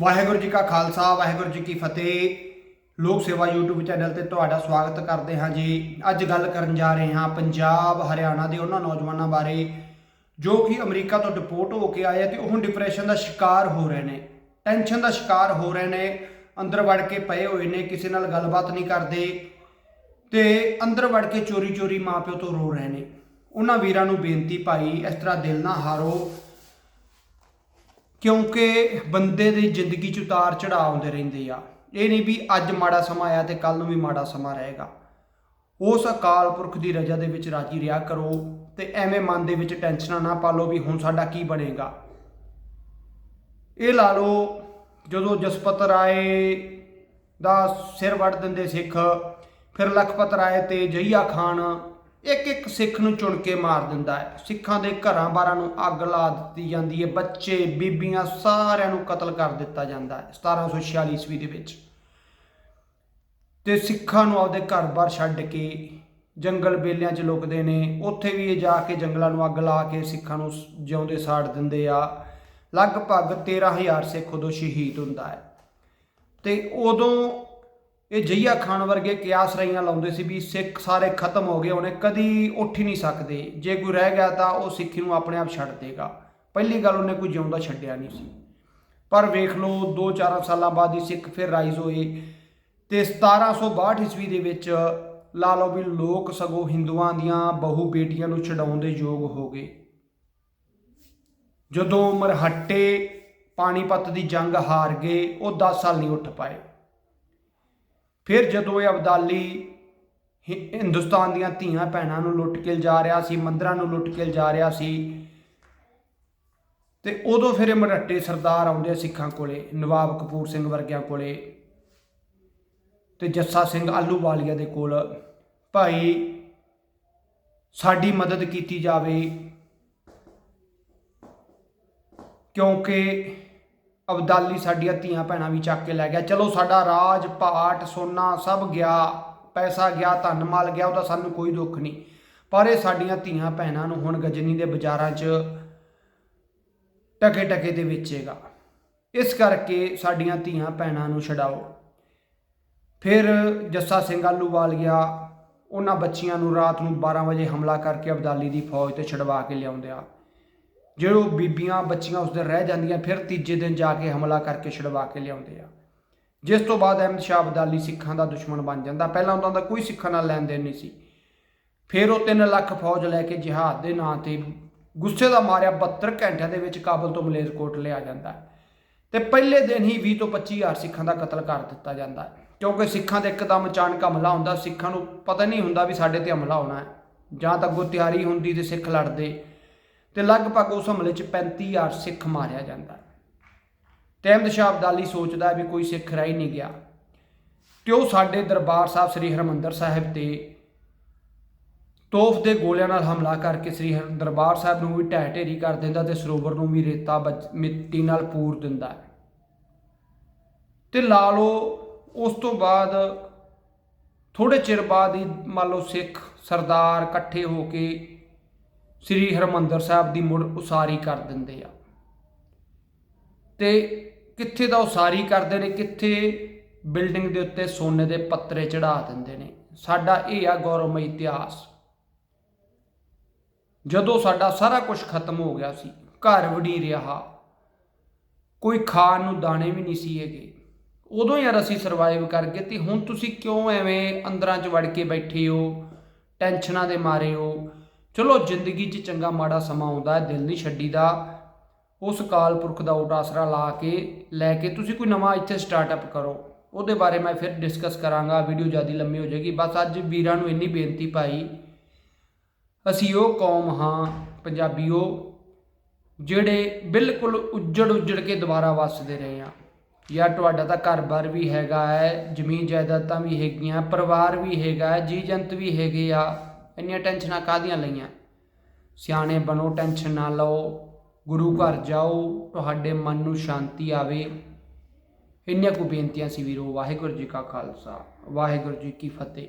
ਵਾਹਿਗੁਰੂ ਜੀ ਕਾ ਖਾਲਸਾ, ਵਾਹਿਗੁਰੂ ਜੀ ਕੀ ਫਤਿਹ। ਲੋਕ ਸੇਵਾ YouTube ਚੈਨਲ ਤੇ ਤੁਹਾਡਾ ਸਵਾਗਤ ਕਰਦੇ ਹਾਂ ਜੀ। ਅੱਜ ਗੱਲ ਕਰਨ ਜਾ ਰਹੇ ਹਾਂ ਪੰਜਾਬ, ਹਰਿਆਣਾ ਦੇ ਉਹਨਾਂ ਨੌਜਵਾਨਾਂ ਬਾਰੇ, ਜੋ ਕਿ ਅਮਰੀਕਾ ਤੋਂ ਡਿਪੋਰਟ ਹੋ ਕੇ ਆਏ ਆ ਤੇ ਉਹ ਡਿਪਰੈਸ਼ਨ ਦਾ ਸ਼ਿਕਾਰ ਹੋ ਰਹੇ ਨੇ। ਟੈਨਸ਼ਨ ਦਾ ਸ਼ਿਕਾਰ ਹੋ ਰਹੇ ਨੇ। ਅੰਦਰ ਵੜ ਕੇ ਪਏ ਹੋਏ ਨੇ, ਕਿਸੇ ਨਾਲ ਗੱਲਬਾਤ ਨਹੀਂ ਕਰਦੇ ਤੇ ਅੰਦਰ ਵੜ ਕੇ ਚੋਰੀ ਚੋਰੀ ਮਾਪਿਓ ਤੋਂ ਰੋ ਰਹੇ ਨੇ। ਉਹਨਾਂ ਵੀਰਾਂ ਨੂੰ ਬੇਨਤੀ ਭਾਈ, ਇਸ ਤਰ੍ਹਾਂ ਦਿਲ ਨਾ ਹਾਰੋ। ਕਿਉਂਕਿ ਬੰਦੇ ਦੀ ਜ਼ਿੰਦਗੀ 'ਚ ਉਤਾਰ ਚੜਾਅ ਆਉਂਦੇ ਰਹਿੰਦੇ ਆ। ਇਹ ਨਹੀਂ ਵੀ ਅੱਜ ਮਾੜਾ ਸਮਾਂ ਆਇਆ ਤੇ ਕੱਲ ਨੂੰ ਵੀ ਮਾੜਾ ਸਮਾਂ ਰਹੇਗਾ। ਉਸ ਅਕਾਲ ਪੁਰਖ ਦੀ ਰਜਾ ਦੇ ਵਿੱਚ ਰਾਜੀ ਰਿਹਾ ਕਰੋ ਤੇ ਐਵੇਂ ਮਨ ਦੇ ਵਿੱਚ ਟੈਨਸ਼ਨਾਂ ਨਾ ਪਾ ਲਓ ਵੀ ਹੁਣ ਸਾਡਾ ਕੀ ਬਣੇਗਾ। ਇਹ ਲਾ ਲਓ, ਜਦੋਂ ਜਸਪਤ ਰਾਏ ਦਾ ਸਿਰ ਵੱਢ ਦਿੰਦੇ ਸਿੱਖ, ਫਿਰ ਲਖਪਤ ਰਾਏ ਤੇ ਜਈਆ ਖਾਨ ਇੱਕ ਇੱਕ ਸਿੱਖ ਨੂੰ ਚੁਣ ਕੇ ਮਾਰ ਦਿੰਦਾ ਹੈ। ਸਿੱਖਾਂ ਦੇ ਘਰਾਂ ਬਾਰਾਂ ਨੂੰ ਅੱਗ ਲਾ ਦਿੱਤੀ ਜਾਂਦੀ ਹੈ। ਬੱਚੇ, ਬੀਬੀਆਂ ਸਾਰਿਆਂ ਨੂੰ ਕਤਲ ਕਰ ਦਿੱਤਾ ਜਾਂਦਾ ਹੈ 1746 ਈਸਵੀ ਦੇ ਵਿੱਚ। ਤੇ ਸਿੱਖਾਂ ਨੂੰ ਆਪਦੇ ਘਰ-ਬਾਰ ਛੱਡ ਕੇ ਜੰਗਲ ਬੇਲਿਆਂ 'ਚ ਲੁਕਦੇ ਨੇ। ਉੱਥੇ ਵੀ ਇਹ ਜਾ ਕੇ ਜੰਗਲਾਂ ਨੂੰ ਅੱਗ ਲਾ ਕੇ ਸਿੱਖਾਂ ਨੂੰ ਜਿਉਂਦੇ ਸਾੜ ਦਿੰਦੇ ਆ। ਲਗਭਗ 13000 ਸਿੱਖ ਉਦੋਂ ਸ਼ਹੀਦ ਹੁੰਦਾ ਹੈ। ਤੇ ਉਦੋਂ ਇਹ ਜਈਆ ਖਾਨ ਵਰਗੇ ਕਿਆਸ ਰਹੀਆਂ ਲਾਉਂਦੇ ਸੀ ਵੀ ਸਿੱਖ ਸਾਰੇ ਖਤਮ ਹੋ ਗਏ, ਉਹਨੇ ਕਦੀ ਉੱਠ ਹੀ ਨਹੀਂ ਸਕਦੇ। ਜੇ ਕੋਈ ਰਹਿ ਗਿਆ ਤਾਂ ਉਹ ਸਿੱਖੀ ਨੂੰ ਆਪਣੇ ਆਪ ਛੱਡ ਦੇਗਾ। ਪਹਿਲੀ ਗੱਲ ਉਹਨੇ ਕੋਈ ਜਿਉਂਦਾ ਛੱਡਿਆ ਨਹੀਂ ਸੀ। ਪਰ ਵੇਖ ਲਓ 2-4 ਸਾਲਾਂ ਬਾਅਦ ਹੀ ਸਿੱਖ ਫਿਰ ਰਾਈਜ਼ ਹੋਏ ਤੇ 1762 ਈਸਵੀ ਦੇ ਵਿੱਚ ਲਾ ਲਓ ਵੀ ਲੋਕ ਸਗੋਂ ਹਿੰਦੂਆਂ ਦੀਆਂ ਬਹੁ ਬੇਟੀਆਂ ਨੂੰ ਛਡਾਉਣ ਦੇ ਯੋਗ ਹੋ ਗਏ। ਜਦੋਂ ਮਰਹੱਟੇ ਪਾਣੀਪਤ ਦੀ ਜੰਗ ਹਾਰ ਗਏ, ਉਹ 10 ਸਾਲ ਨਹੀਂ ਉੱਠ ਪਾਏ। ਫਿਰ ਜਦੋਂ ਇਹ ਅਬਦਾਲੀ ਹਿ- ਹਿੰਦੁਸਤਾਨ ਦੀਆਂ ਧੀਆਂ ਭੈਣਾਂ ਨੂੰ ਲੁੱਟ ਕੇ ਜਾ ਰਿਹਾ ਸੀ, ਮੰਦਰਾਂ ਨੂੰ ਲੁੱਟ ਕੇ ਜਾ ਰਿਹਾ ਸੀ, ਤੇ ਉਦੋਂ ਫਿਰ ਇਹ ਮਰੱਟੇ ਸਰਦਾਰ ਆਉਂਦੇ ਸਿੱਖਾਂ ਕੋਲੇ, ਨਵਾਬ ਕਪੂਰ ਸਿੰਘ ਵਰਗਿਆਂ ਕੋਲੇ ਤੇ ਜੱਸਾ ਸਿੰਘ ਆਲੂਵਾਲੀਆ ਦੇ ਕੋਲ, ਭਾਈ, ਸਾਡੀ ਮਦਦ ਕੀਤੀ ਜਾਵੇ ਕਿਉਂਕਿ ਅਬਦਾਲੀ ਸਾਡੀਆਂ ਧੀਆਂ ਭੈਣਾਂ ਵੀ ਚੱਕ ਕੇ ਲੈ ਗਿਆ। ਚਲੋ ਸਾਡਾ ਰਾਜ ਪਾਟ ਸੋਨਾ ਸਭ ਗਿਆ, ਪੈਸਾ ਗਿਆ, ਧਨ ਮਾਲ ਗਿਆ ਉਹਦਾ ਸਾਨੂੰ ਕੋਈ ਦੁੱਖ ਨਹੀਂ। ਪਰ ਇਹ ਸਾਡੀਆਂ ਧੀਆਂ ਭੈਣਾਂ ਨੂੰ ਹੁਣ ਗਜਨੀ ਦੇ ਬਾਜ਼ਾਰਾਂ 'ਚ ਟਕੇ ਟਕੇ ਦੇ ਵੇਚੇਗਾ। ਇਸ ਕਰਕੇ ਸਾਡੀਆਂ ਧੀਆਂ ਭੈਣਾਂ ਨੂੰ ਛਡਾਓ। ਫਿਰ ਜੱਸਾ ਸਿੰਘ ਆਲੂਵਾਲ ਗਿਆ। ਉਹਨਾਂ ਬੱਚੀਆਂ ਨੂੰ ਰਾਤ ਨੂੰ 12 ਵਜੇ ਹਮਲਾ ਕਰਕੇ ਅਬਦਾਲੀ ਦੀ ਫੌਜ ਤੇ ਛਡਵਾ ਕੇ ਲਿਆਉਂਦੇ ਜਿਹੜੋ ਬੀਬੀਆਂ, ਬੱਚੀਆਂ ਉਸ ਦਿਨ ਰਹਿ ਜਾਂਦੀਆਂ, ਫਿਰ ਤੀਜੇ ਦਿਨ ਜਾ ਕੇ ਹਮਲਾ ਕਰਕੇ ਛਡਵਾ ਕੇ ਲਿਆਉਂਦੇ ਆ। ਜਿਸ ਤੋਂ ਬਾਅਦ ਅਹਿਮਦ ਸ਼ਾਹ ਅਬਦਾਲੀ ਸਿੱਖਾਂ ਦਾ ਦੁਸ਼ਮਣ ਬਣ ਜਾਂਦਾ। ਪਹਿਲਾਂ ਉਹਨਾਂ ਦਾ ਕੋਈ ਸਿੱਖਾਂ ਨਾਲ ਲੈਣ ਦੇਣ ਨਹੀਂ ਸੀ। ਫਿਰ ਉਹ 3 ਲੱਖ ਫੌਜ ਲੈ ਕੇ ਜਿਹਾਦ ਦੇ ਨਾਂ ਤੇ ਗੁੱਸੇ ਦਾ ਮਾਰਿਆ 72 ਘੰਟਿਆਂ ਦੇ ਵਿੱਚ ਕਾਬਲ ਤੋਂ ਮਲੇਰਕੋਟ ਲਿਆ ਜਾਂਦਾ। ਹੈ ਤੇ ਪਹਿਲੇ ਦਿਨ ਹੀ 20 ਤੋਂ 25 ਹਜ਼ਾਰ ਸਿੱਖਾਂ ਦਾ ਕਤਲ ਕਰ ਦਿੱਤਾ ਜਾਂਦਾ। ਕਿਉਂਕਿ ਸਿੱਖਾਂ ਦੇ ਇੱਕਦਮ ਅਚਾਨਕ ਹਮਲਾ ਹੁੰਦਾ, ਸਿੱਖਾਂ ਨੂੰ ਪਤਾ ਨਹੀਂ ਹੁੰਦਾ ਵੀ ਸਾਡੇ ਤੇ ਹਮਲਾ ਹੋਣਾ ਹੈ। ਜਾਂ ਤਾਂ ਅੱਗੋਂ ਤਿਆਰੀ ਹੁੰਦੀ ਤੇ ਸਿੱਖ ਲੜਦੇ। ਤੇ ਲਗਭਗ ਉਸ ਹਮਲੇ 'ਚ 35000 ਸਿੱਖ ਮਾਰਿਆ ਜਾਂਦਾ ਹੈ। ਤੇ ਸ਼ਾਹ ਅਬਦਾਲੀ ਸੋਚਦਾ ਵੀ ਕੋਈ ਸਿੱਖ ਰਹਿ ਨਹੀਂ ਗਿਆ। ਤੇ ਉਹ ਸਾਡੇ ਦਰਬਾਰ ਸਾਹਿਬ ਸ੍ਰੀ ਹਰਮੰਦਰ ਸਾਹਿਬ ਤੇ ਤੋਫ ਦੇ ਗੋਲਿਆਂ ਨਾਲ ਹਮਲਾ ਕਰਕੇ ਸ੍ਰੀ ਹਰ, ਦਰਬਾਰ ਸਾਹਿਬ ਨੂੰ ਵੀ ਢਹਿ ਢੇਰੀ ਕਰ ਦਿੰਦਾ ਤੇ ਸਰੋਵਰ ਨੂੰ ਵੀ ਰੇਤਾ ਬੱਜ- ਮਿੱਟੀ ਨਾਲ ਪੂਰ ਦਿੰਦਾ ਹੈ। ਤੇ ਲਾ ਲਓ ਉਸ ਤੋਂ ਬਾਅਦ ਥੋੜੇ ਚਿਰ ਬਾਅਦ ਹੀ ਮੰਨ ਲਓ ਸਿੱਖ ਸਰਦਾਰ ਇਕੱਠੇ ਹੋ ਕੇ ਸ੍ਰੀ ਹਰਮੰਦਰ ਸਾਹਿਬ ਦੀ ਮੁੜ ਉਸਾਰੀ ਕਰ ਦਿੰਦੇ ਆ। ਤੇ ਕਿੱਥੇ ਦਾ ਉਸਾਰੀ ਕਰਦੇ ਨੇ? ਕਿੱਥੇ ਬਿਲਡਿੰਗ ਦੇ ਉੱਤੇ ਸੋਨੇ ਦੇ ਪੱਤਰੇ ਚੜਾ ਦਿੰਦੇ ਨੇ। ਸਾਡਾ ਇਹ ਆ ਗੌਰਵਮਈ ਇਤਿਹਾਸ। ਜਦੋਂ ਸਾਡਾ ਸਾਰਾ ਕੁਝ ਖਤਮ ਹੋ ਗਿਆ ਸੀ, ਘਰ ਵੀ ਨਹੀਂ ਰਿਹਾ। ਕੋਈ ਖਾਣ ਨੂੰ ਦਾਣੇ ਵੀ ਨਹੀਂ ਸੀ ਹੈਗੇ। ਉਦੋਂ ਯਾਰ ਅਸੀਂ ਸਰਵਾਈਵ ਕਰ ਗਏ ਤੇ ਹੁਣ ਤੁਸੀਂ ਕਿਉਂ ਐਵੇਂ ਅੰਦਰਾਂ 'ਚ ਵੜ ਕੇ ਬੈਠੇ ਹੋ? ਟੈਨਸ਼ਨਾਂ ਦੇ ਮਾਰੇ ਹੋ? ਚਲੋ ਜ਼ਿੰਦਗੀ 'ਚ ਚੰਗਾ ਮਾੜਾ ਸਮਾਂ ਆਉਂਦਾ ਹੈ, ਦਿਲ ਨਹੀਂ ਛੱਡੀਦਾ। ਉਸ ਕਾਲ ਪੁਰਖ ਦਾ ਓਟ ਆਸਰਾ ਲਾ ਕੇ, ਲੈ ਕੇ ਤੁਸੀਂ ਕੋਈ ਨਵਾਂ ਇੱਥੇ ਸਟਾਰਟਅਪ ਕਰੋ। ਉਹਦੇ ਬਾਰੇ ਮੈਂ ਫਿਰ ਡਿਸਕਸ ਕਰਾਂਗਾ ਵੀਡੀਓ ਜ਼ਿਆਦਾ ਲੰਮੀ ਹੋ ਜਾਏਗੀ। ਬਸ ਅੱਜ ਵੀਰਾਂ ਨੂੰ ਇੰਨੀ ਬੇਨਤੀ ਭਾਈ, ਅਸੀਂ ਉਹ ਕੌਮ ਹਾਂ, ਪੰਜਾਬੀਓ, ਜਿਹੜੇ ਬਿਲਕੁਲ ਉੱਜੜ ਉੱਜੜ ਕੇ ਦੁਬਾਰਾ ਵੱਸਦੇ ਰਹੇ ਆ ਯਾ ਤੁਹਾਡਾ ਤਾਂ ਘਰ-ਬਾਰ ਵੀ ਹੈਗਾ ਹੈ ਜ਼ਮੀਨ ਜਾਇਦਾਦਾਂ ਵੀ ਹੈਗੀਆਂ, ਪਰਿਵਾਰ ਵੀ ਹੈਗਾ ਹੈ ਜੀ ਜੰਤ ਵੀ ਹੈਗੇ ਆ। ਇੰਨੀਆਂ ਟੈਨਸ਼ਨਾਂ ਕਾਹਦੀਆਂ ਲਈਆਂ? ਸਿਆਣੇ ਬਣੋ, ਟੈਨਸ਼ਨ ਨਾ ਲਓ। ਗੁਰੂ ਘਰ ਜਾਓ, ਤੁਹਾਡੇ ਮਨ ਨੂੰ ਸ਼ਾਂਤੀ ਆਵੇ। ਇੰਨੀਆਂ ਕੁ ਬੇਨਤੀਆਂ ਸੀ ਵੀਰੋ, ਵਾਹਿਗੁਰੂ ਜੀ ਕਾ ਖਾਲਸਾ, ਵਾਹਿਗੁਰੂ ਜੀ ਕੀ ਫਤਿਹ।